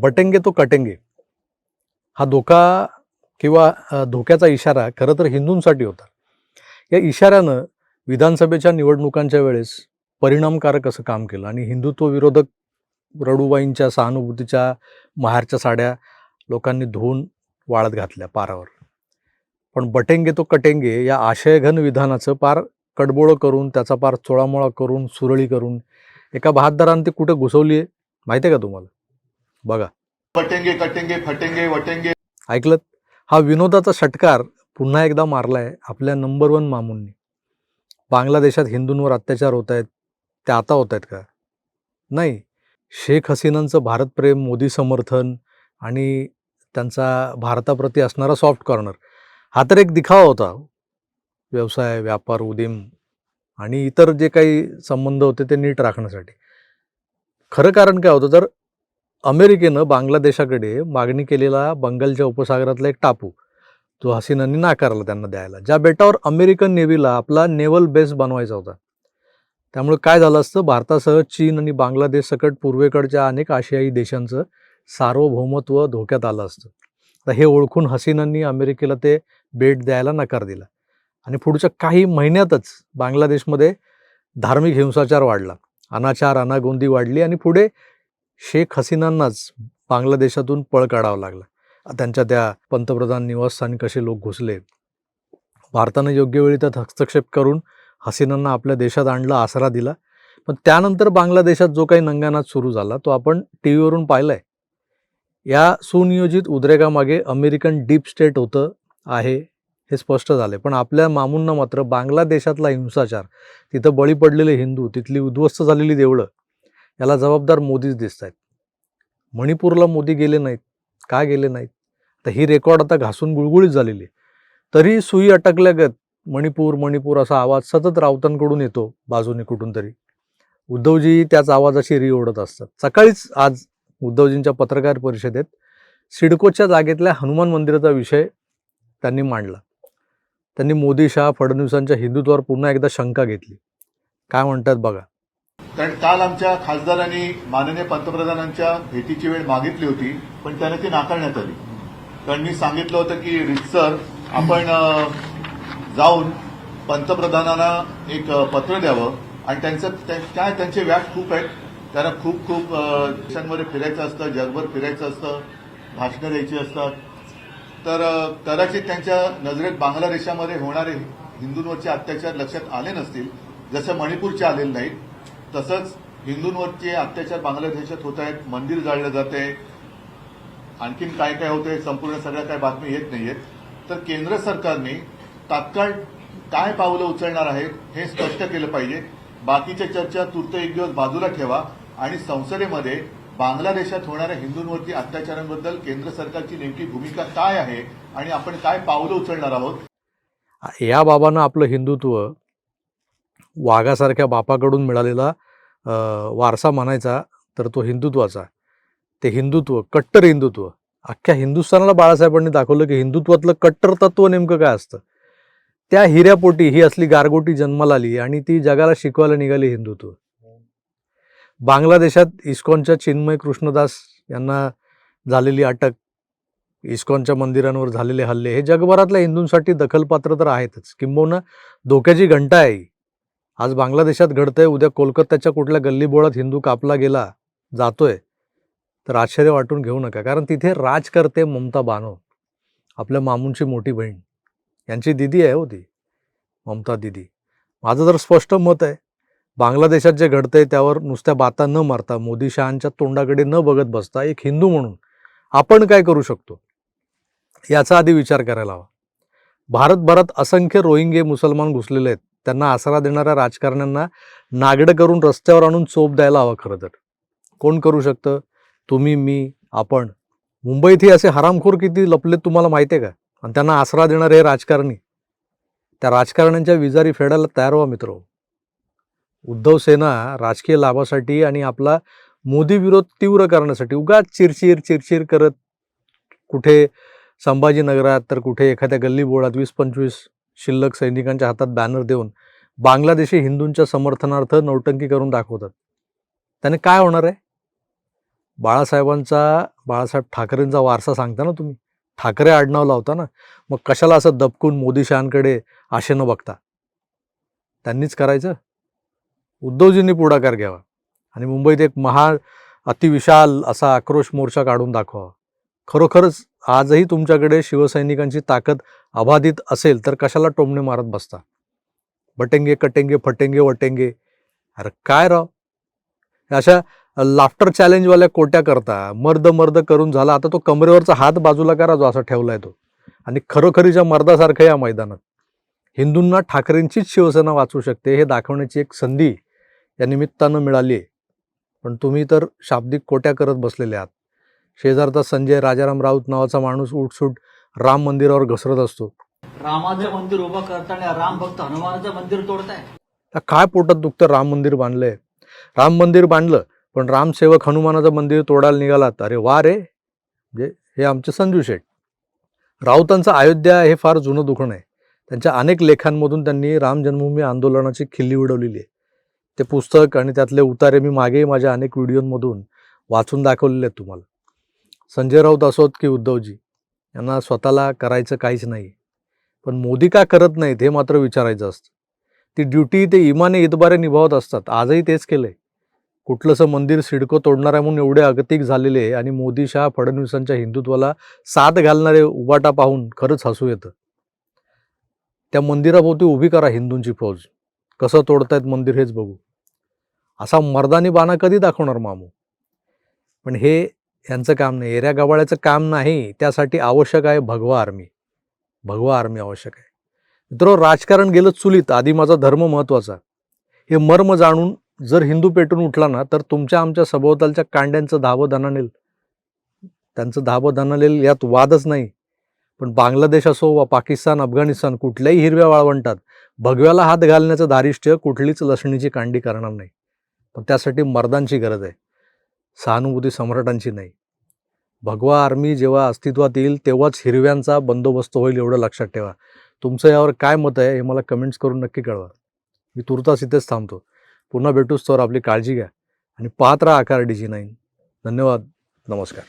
बटेंगे तो कटेंगे. हा धोका किंवा धोक्याचा इशारा खरं तर हिंदूंसाठी होता. या इशाऱ्यानं विधानसभेच्या निवडणुकांच्या वेळेस परिणामकारक असं काम केलं आणि हिंदुत्व विरोधक रडूबाईंच्या सहानुभूतीच्या माहेरच्या साड्या लोकांनी धुवून वाळत घातल्या पारावर. पण बटेंगे तो कटेंगे या आशयघन विधानाचं पार कडबोळं करून त्याचा पार चोळामोळा करून सुरळी करून एका बहादरानं ते कुठे घुसवली आहे माहिती आहे का तुम्हाला? बघा. पटेंगे कटेंगे फटेंगे वटेंगे. ऐकलं हा विनोदाचा षटकार पुन्हा एकदा मारलाय आपल्या नंबर वन मामूंनी बांगलादेशात हिंदूंवर अत्याचार होत आहेत ते आता होत आहेत का? नाही. शेख हसीनांचं भारतप्रेम मोदी समर्थन आणि त्यांचा भारताप्रती असणारा सॉफ्ट कॉर्नर हा तर एक दिखावा होता. व्यवसाय व्यापार उदीम आणि इतर जे काही संबंध होते ते नीट राखण्यासाठी. खरं कारण काय होतं? तर अमेरिकेनं बांगलादेशाकडे मागणी केलेला बंगालच्या उपसागरातला एक टापू जो हसीनांनी नाकारला त्यांना द्यायला ज्या बेटावर अमेरिकन नेव्हीला आपला नेव्हल बेस बनवायचा होता. त्यामुळे काय झालं असतं भारतासह चीन आणि बांगलादेश सकट पूर्वेकडच्या अनेक आशियाई देशांचं सार्वभौमत्व धोक्यात आलं असतं. तर हे ओळखून हसीनांनी अमेरिकेला ते बेट द्यायला नकार दिला. आणि पुढच्या काही महिन्यातच बांगलादेशमध्ये धार्मिक हिंसाचार वाढला. अनाचार अनागोंदी वाढली आणि पुढे शेख हसीनांनाच बांगलादेशातून पळ काढावा लागला. त्यांच्या त्या पंतप्रधान निवासस्थानी कसे लोक घुसले भारतानं योग्य वेळी त्यात हस्तक्षेप करून हसीनांना आपल्या देशात आणलं आसरा दिला. पण त्यानंतर बांगलादेशात जो काही नंगानाच सुरू झाला तो आपण टी व्हीवरून पाहिला आहे या सुनियोजित उद्रेकामागे अमेरिकन डीप स्टेट होतं आहे हे स्पष्ट झाले पण आपल्या मामूंना मात्र बांगलादेशातला हिंसाचार तिथं बळी पडलेले हिंदू तिथली उद्ध्वस्त झालेली देवळं याला जबाबदार मोदीच दिसत आहेत मणिपूरला मोदी गेले नाहीत. का गेले नाहीत? तर ही रेकॉर्ड आता घासून गुळगुळीत झालेली आहे. तरी सुई अटकल्यागत मणिपूर मणिपूर असा आवाज सतत राऊतांकडून येतो बाजूने कुठून तरी. उद्धवजी त्याच आवाजाशी री ओढत असतात. सकाळीच आज उद्धवजींच्या पत्रकार परिषदेत सिडकोच्या जागेतल्या हनुमान मंदिराचा विषय त्यांनी मांडला. त्यांनी मोदी शाह फडणवीसांच्या हिंदुत्वावर पुन्हा एकदा शंका घेतली. काय म्हणतात बघा? कारण काल आमच्या खासदारांनी माननीय पंतप्रधानांच्या भेटीची वेळ मागितली होती पण त्यांना ती नाकारण्यात आली. त्यांनी सांगितलं होतं की रितसर आपण जाऊन पंतप्रधानांना एक पत्र द्यावं. आणि त्यांचं त्या- काय त्यांचे व्याप खूप आहेत. त्यांना खूप खूप देशांमध्ये फिरायचं असतं जगभर फिरायचं असतं भाषणं द्यायची असतात. तर कदाचित त्यांच्या नजरेत बांगलादेशामध्ये होणारे हिंदूंवरचे अत्याचार लक्षात आले नसतील जसं मणिपूरचे आलेले नाहीत. तसंच हिंदूंवरचे अत्याचार बांगलादेशात होत आहेत मंदिर जाळलं जाते आणखीन काय काय होतंय संपूर्ण सगळ्या काय बातमी येत नाहीयेत. तर केंद्र सरकारने तात्काळ काय पावलं उचलणार आहेत हे स्पष्ट केलं पाहिजे. बाकीच्या चर्चा तूर्त एक दिवस बाजूला ठेवा आणि संसदेमध्ये बांगलादेशात होणाऱ्या हिंदूंवरती अत्याचारांबद्दल केंद्र सरकारची नेमकी भूमिका काय आहे आणि आपण काय पावलं उचलणार आहोत? या बाबांना आपलं हिंदुत्व वाघासारख्या बापाकडून मिळालेला वारसा म्हणायचा तर तो हिंदुत्वाचा. ते हिंदुत्व कट्टर हिंदुत्व. अख्ख्या हिंदुस्थानाला बाळासाहेबांनी दाखवलं की हिंदुत्वातलं कट्टर तत्व नेमकं काय असतं? त्या हिऱ्यापोटी ही असली गारगोटी जन्माला आली आणि ती जगाला शिकवायला निघाली हिंदुत्व. बांगलादेशात इस्कॉनच्या चिन्मय कृष्णदास यांना झालेली अटक इस्कॉनच्या मंदिरांवर झालेले हल्ले हे जगभरातल्या हिंदूंसाठी दखलपात्र तर आहेतच. किंबहुना धोक्याची घंटा आहे आज बांगलादेशात घडतंय उद्या कोलकात्याच्या कुठल्या गल्लीबोळात हिंदू कापला गेला जातोय. तर आश्चर्य वाटून घेऊ नका कारण तिथे राज करते ममता बानो आपल्या मामूंची मोठी बहीण. यांची दिदी आहे हो ती ममता दिदी. माझं तर स्पष्ट मत आहे बांगलादेशात जे घडतंय त्यावर नुसत्या बाता न मारता मोदी शहांच्या तोंडाकडे न बघत बसता एक हिंदू म्हणून आपण काय करू शकतो? याचा आधी विचार करायला हवा. भारतभरात असंख्य रोहिंगे मुसलमान घुसलेले आहेत. त्यांना आसरा देणाऱ्या राजकारण्यांना नागडं करून रस्त्यावर आणून चोप द्यायला हवा खरं तर. कोण करू शकतं? तुम्ही मी आपण. मुंबईतही असे हरामखोर किती लपलेत तुम्हाला माहिती आहे का? आणि त्यांना आसरा देणारे हे राजकारणी. त्या राजकारण्यांच्या विजारी फेडायला तयार व्हा मित्र. उद्धव सेना राजकीय लाभासाठी आणि आपला मोदी विरोध तीव्र करण्यासाठी. उगाच चिरचिर चिरचिर करत कुठे संभाजीनगरात तर कुठे एखाद्या गल्ली बोळात वीस पंचवीस शिल्लक सैनिकांच्या हातात बॅनर देऊन बांगलादेशी हिंदूंच्या समर्थनार्थ नौटंकी करून दाखवतात. त्याने काय होणार आहे? बाळासाहेबांचा बाळासाहेब ठाकरेंचा वारसा सांगता ना तुम्ही? ठाकरे आडनाव लावता ना मग कशाला असं दबकून मोदी शहांकडे आशेनं बघता? त्यांनीच करायचं? उद्धवजींनी पुढाकार घ्यावा आणि मुंबईत एक महा अतिविशाल असा आक्रोश मोर्चा काढून दाखवावा. खरोखरच आजही तुमच्याकडे शिवसैनिकांची ताकद अबाधित असेल तर कशाला टोमणे मारत बसता? बटेंगे कटेंगे फटेंगे वटेंगे. अरे काय राव? अशा लाफ्टर चॅलेंजवाल्या कोट्या करता. मर्द मर्द करून झाला. आता तो कमरेवरचा हात बाजूला करा जो असा ठेवलाय तो. आणि खरोखरीच्या मर्दासारखं या मैदानात. हिंदूंना ठाकरेंचीच शिवसेना वाचू शकते हे दाखवण्याची एक संधी या निमित्तानं मिळाली आहे पण तुम्ही तर शाब्दिक कोट्या करत बसलेले आहात. शेजारचा संजय राजाराम राऊत नावाचा माणूस उठसूट राम मंदिरावर घसरत असतो. रामाचं मंदिर उभं करताना राम भक्त हनुमानाचं मंदिर तोडताय. त्या काय पोटात दुखतं राम मंदिर बांधलंय? राम मंदिर बांधलं पण रामसेवक हनुमानाचं मंदिर तोडायला निघालात. अरे वा रे. म्हणजे हे आमचे संजू शेठ राऊतांचं अयोध्या हे फार जुनं दुखणं आहे. त्यांच्या अनेक लेखांमधून त्यांनी राम जन्मभूमी आंदोलनाची खिल्ली उडवलेली आहे. ते पुस्तक आणि त्यातले उतारे मी मागेही माझ्या अनेक व्हिडिओमधून वाचून दाखवलेले आहेत तुम्हाला. संजय राऊत असोत की उद्धवजी यांना स्वतःला करायचं काहीच नाही पण मोदी का करत नाहीत हे मात्र विचारायचं असतं. ती ड्युटी ते इमाने इतबारे निभावत असतात. आजही तेच केलंय. कुठलंसं मंदिर सिडको तोडणार आहे म्हणून एवढे अगतिक झालेले आणि मोदी शहा फडणवीसांच्या हिंदुत्वाला साथ घालणारे उबाटा पाहून खरंच हसू येतं. त्या मंदिराभोवती उभी करा हिंदूंची फौज. कसं तोडतायत मंदिर हेच बघू. असा मर्दानी बाणा कधी दाखवणार मामू? पण हे यांचं काम नाही. एऱ्या गवाळ्याचं काम नाही त्यासाठी आवश्यक आहे भगवा आर्मी. भगवा आर्मी आवश्यक आहे. मित्र राजकारण गेलं चुलीत. आधी माझा धर्म महत्त्वाचा हे मर्म जाणून जर हिंदू पेटून उठला ना तर तुमच्या आमच्या सभोवतालच्या कांड्यांचं धाबं दणानेल त्यांचं धाबं दणानेल यात वादच नाही. पण बांगलादेश असो वा पाकिस्तान अफगाणिस्तान कुठल्याही हिरव्या वाळवंटात भगव्याला हात घालण्याचं धारिष्ट्य कुठलीच लसणीची कांडी करणार नाही. पण त्यासाठी मर्दांची गरज आहे. सहानुभूती सम्राटांची नाही. भगवा आर्मी जेव्हा अस्तित्वात येईल तेव्हाच हिरव्यांचा बंदोबस्त होईल एवढं लक्षात ठेवा. तुमचं यावर काय मत आहे हे मला कमेंट्स करून नक्की कळवा. मी तुर्तास इथेच थांबतो. पुन्हा भेटूच तर आपली काळजी घ्या. आणि पाहत राहा आकार डी जी नाईन. धन्यवाद. नमस्कार.